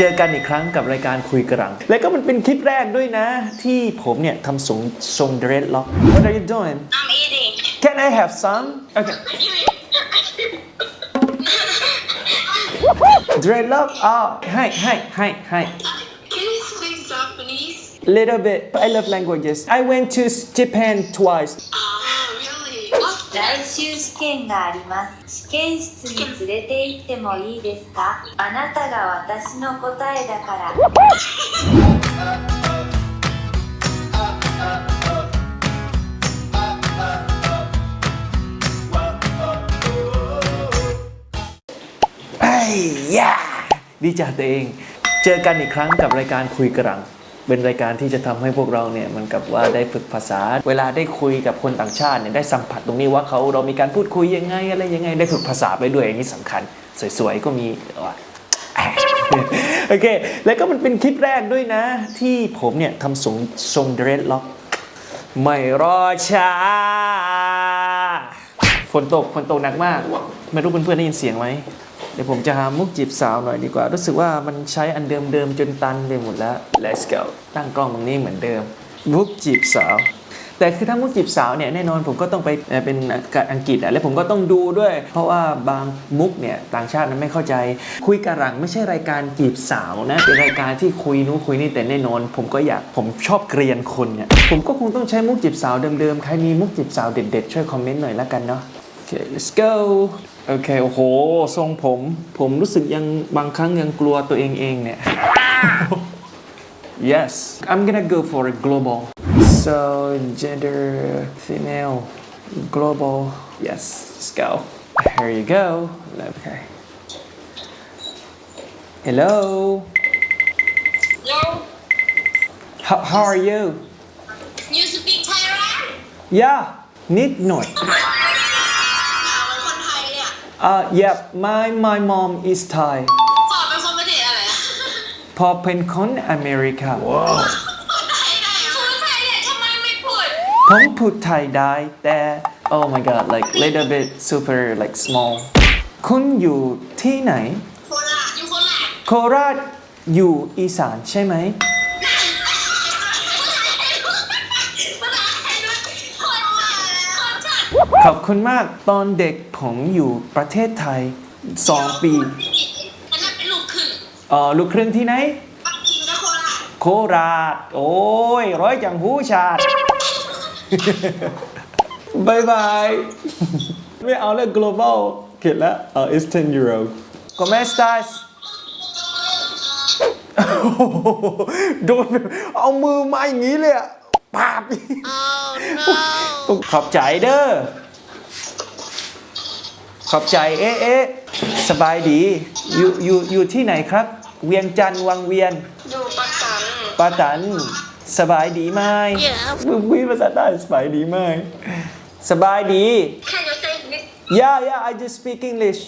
เจอกันอีกครั้งกับรายการคุยกระรัง และก็มันเป็นคลิปแรกด้วยนะ ที่ผมเนี่ยทำทรงทรงเดรสล็อก What are you doing I'm eating. Can I have some Okay Dreadlock อ๋อให้ให้ให้ให้ Can you speak Japanese? Little bit I love languages I went to Japan twice Ah, really? What? 来週試験があります試験室に連れて行ってもいいですかあなたが私の答えだから ไอ้ยาดีใจตัวเอง เจอกันอีกครั้งกับรายการคุยกระรัง เป็นรายการที่จะทำให้พวกเราเนี่ยมันกับว่าได้ฝึกภาษา เวลาได้คุยกับคนต่างชาติเนี่ยได้สัมผัสตรงนี้ว่าเขาเรามีการพูดคุยยังไงอะไรยังไงได้ฝึกภาษาไปด้วยอันนี้สำคัญ สวยๆก็มีโอเค แล้วก็มันเป็นคลิปแรกด้วยนะ ที่ผมเนี่ยทำทรงทรงเดรสล็อกไม่รอช้าฝนตกฝนตกหนักมาก ไม่รู้เพื่อนๆได้ยินเสียงไหม ดี๋ยวผมจะหามุกจีบสาวหน่อยดีกว่า รู้สึกว่ามันใช้อันเดิมๆจนตันไปหมดแล้ว let's go ตั้งกล้องตรงนี้เหมือนเดิม มุกจีบสาว แต่คือถ้ามุกจีบสาวเนี่ยแน่นอนผมก็ต้องไปเอ่อเป็นอังกฤษอะและผมก็ต้องดูด้วย เพราะว่าบางมุกเนี่ยต่างชาติมันไม่เข้าใจ คุยกระหลังไม่ใช่รายการจีบสาวนะเป็นรายการที่คุยนู้นคุยนี่แต่แน่นอน ผมก็อยากผมชอบเกรียนคนเนี่ยผมก็คงต้องใช้มุกจีบสาวเดิมๆใครมีมุกจีบสาวเด็ดๆช่วยคอมเมนต์หน่อยละกันเนาะโอเค let's go โอเค โอ้โห ทรงผม ผมรู้สึกยังบางครั้งยังกลัวตัวเองเองเนี่ย yes I'm gonna go for a global so gender female global yes let's go here you go okay hello Yo, how, how are you you speak Thailand? yeah นิดหน่อย uh yep my my mom is Thai พ่อเป็นคนประเทศอะไรอะพอเป็นคนอเมริกา คนไทยได้เหรอคนไทยเนี่ยทำไมไม่พูด ผมพูดไทยได้แต่ oh my god like little bit super like small คุณอยู่ที่ไหน โคราชอยู่โคราชโคราชอยู่อีสานใช่ไหม ภาษาไทยด้วยคนว่าคนชัด ขอบคุณมากตอนเด็กผมอยู่ประเทศไทย2ปีอันนั้นเป็นลูกครึ่งเอ่อลูกครึ่งที่ไหน ปักกิ่งกับโคราชโคราช โอ้ย ร้อยจังหูชาติ บายบาย ไม่เอาเลย global เข็ดแล้วเออ Eastern Europe ¿Cómo estás โอ้โหโดนแบบเอามือมาอย่างนี้เลยอะปาบ ขอบใจเด้อ ขอบใจ เอ๊ะเอ๊ะสบายดี อยู่อยู่อยู่ที่ไหนครับ เวียงจันทร์วังเวียน อยู่ปักสันป้าตัน สบายดีไหมมึงคุยภาษาใต้สบายดีไหมสบายดี แค่จะเซ็นนิด Yeah yeah I just speak English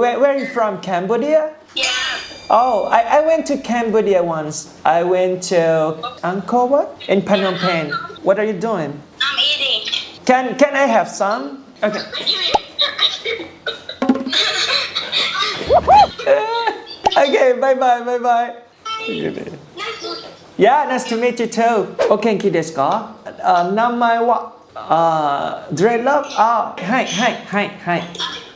Where where are you from Cambodia yeah Oh I I went to Cambodia once I went to Angkor Wat in Phnom Penh What are you doing I'm eating Can can I have some Okay okay, bye bye, bye bye. Yeah, nice to meet you too. Okay, thank you, desu ka? Ah. Uh, namae wa uh, Dre Love? Ah, hi, hi, hi.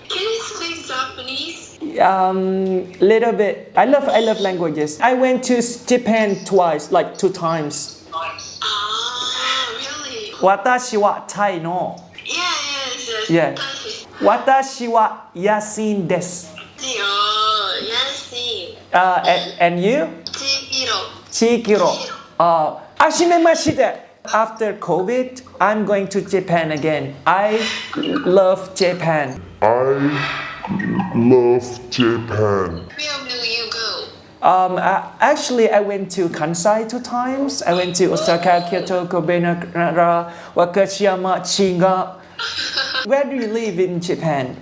Can you speak Japanese? Um, little bit. I love, I love languages. I went to Japan twice, like two times. Ah, really? Watashi wa Thai no. Yeah, yeah, yeah. Yeah. Watashi uh, and, and you? Chihiro. Chihiro. Uh. After COVID, I'm going to Japan again. I love Japan. I love Japan. Where will you go? Um, I, actually, I went to Kansai two times. I went to Osaka, Kyoto, Kobe, Nara, Wakashiyama, Chiga. Where do you live in Japan?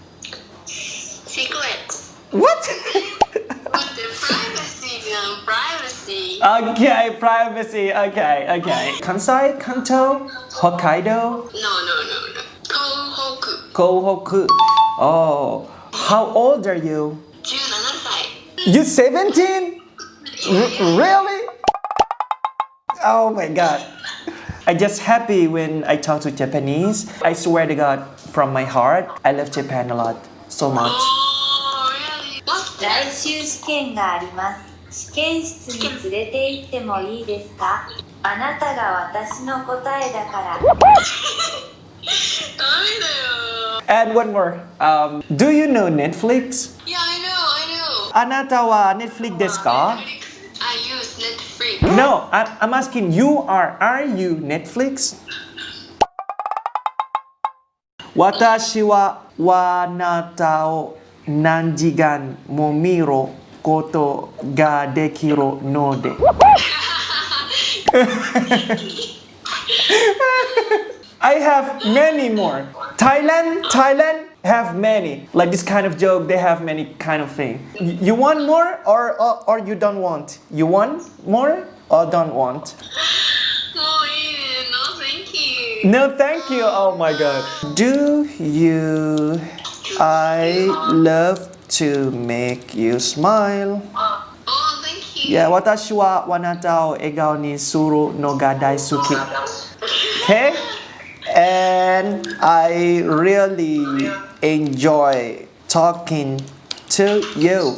Secret What? The privacy um, privacy okay, privacy. Okay, okay. Kansai, Kanto, Hokkaido, No no no no Kohoku. Kohoku. Oh, how old are you? 17歳 You 17? R- really oh my god I just happy when I talk to Japanese I swear to God from my heart I love Japan a lot so much Oh, really? What's 来 that? 週試験があります試験室に連れて行ってもいいですかあなたが私の答えだから and one more um, do you know Netflix Yeah, I know, I know. あなたは Netflix ですか I use Netflix. No I'm, I'm asking you are are you Netflix watashi wa nanjigan momiro koto ga dekiro node I have many more. Thailand, Thailand have many. Like this kind of joke, they have many kind of thing. You want more or, or or you don't want? You want more or don't want? No, thank you. Oh my god. Do you? I love to make you smile. Oh, thank you. Yeah, watashi wa wanata o egao ni suru no ga daisuki. Okay? And I really enjoy talking to you.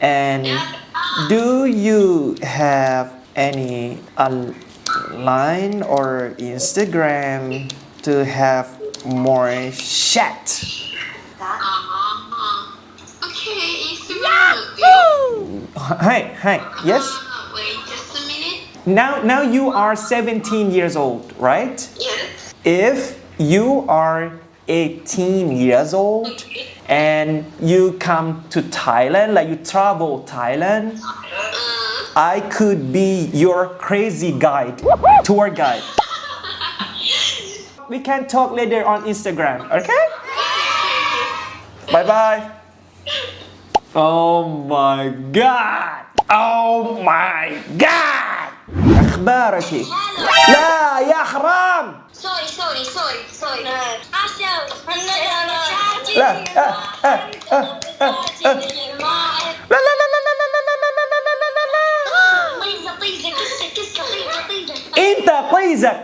And do you have any uh, line or Instagram to have more chat? か Uh-huh. Okay, Instagram. Hi, hi. Yes. Uh, wait just a minute. Now, now you are 17 years old, right? Yes. if you are 18 years old and you come to Thailand, like you travel Thailand, I could be your crazy guide, tour guide. We can talk later on Instagram, okay? Bye bye. Oh my god! Oh my god! أخبارك؟ لا يا حرام! Sorry, sorry, sorry, sorry. عشان لا آه آه آه آه آه. لا อร์ปซัก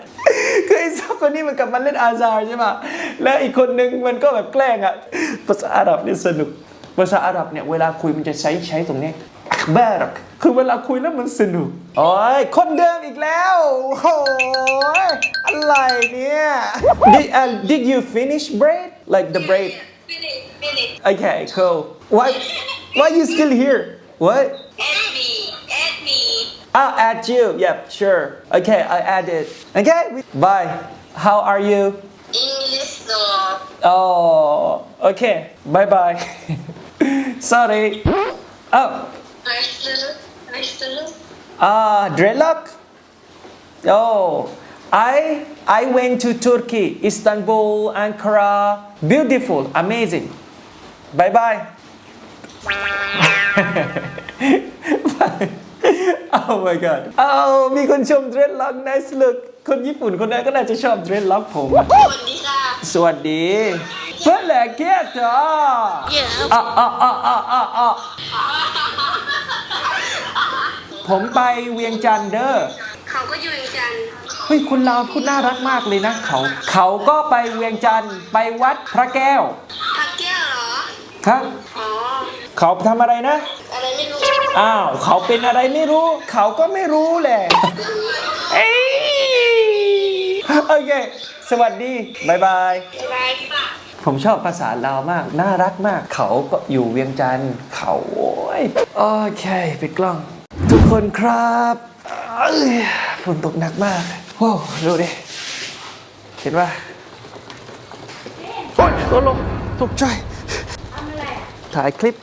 คือไอ้สองคนนี้มันกลับมาเล่นอาซาร์ใช่ไหมแล้วอีกคนนึงมันก็แบบแกล้งอะ ภาษาอาหรับนี่สนุก ภาษาอาหรับเนี่ยเวลาคุยมันจะใช้ใช้ตรงนี้อักบารักคือเวลาคุยแล้วมันสนุก โอ้ย คนเดิมอีกแล้ว โอ้ย อะไรเนี่ย did, uh, did you finish braid like the braid Finish, finish. okay cool why why you still here what I'll add you. Yep, sure. Okay, I added. Okay, bye. How are you? English though. Oh, okay. Bye bye. Sorry. Oh, Nice to look, nice to look. ah, dreadlock. Oh, I I went to Turkey, Istanbul, Ankara. Beautiful, amazing. Bye bye. oh my god อ้าวมีคนชม dreadlock nice look คนญี่ปุ่นคนนั้นก็น่าจะชอบ dreadlock ผมอะสวัสดีค่ะสวัสดี เพื่อนแหลกเกียรติอะ Yeah. อะอะอะอะอะอะผมไปเวียงจันทร์เด้อเขาก็อยู่เวียงจันทร์เฮ้ยคุณลาวคุณน่ารักมากเลยนะเขา เขาก็ไปเวียงจันทร์ไปวัดพระแก้วพักแก้วเหรอครับ อ๋อ เขาทำอะไรนะ อะไรไม่รู้อ้าว เขาเป็นอะไรไม่รู้ เขาก็ไม่รู้แหละเอ้ยโอเค สวัสดีบายบายอะไรป่ะผมชอบภาษาลาวมาก น่ารักมาก เขาก็อยู่เวียงจันทร์เขาโอ้ยโอเคปิดกล้อง ทุกคนครับเอ้ยฝนตกหนักมากว้าวดูดิ เห็นป่ะโอ๊ยรถลงตกใจถ่ายคลิป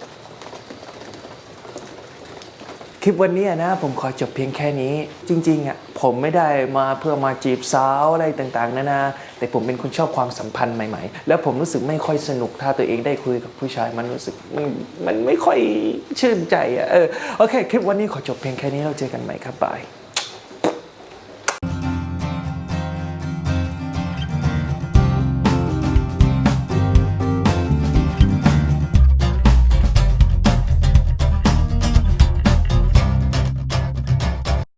คลิปวันนี้นะผมขอจบเพียงแค่นี้ จริงๆอะผมไม่ได้มาเพื่อมาจีบสาวอะไรต่างๆนานาแต่ผมเป็นคนชอบความสัมพันธ์ใหม่ๆ แล้วผมรู้สึกไม่ค่อยสนุกถ้าตัวเองได้คุยกับผู้ชายมันรู้สึกมันมันไม่ค่อยชื่นใจอะเออโอเค คลิปวันนี้ขอจบเพียงแค่นี้เราเจอกันใหม่ครับบาย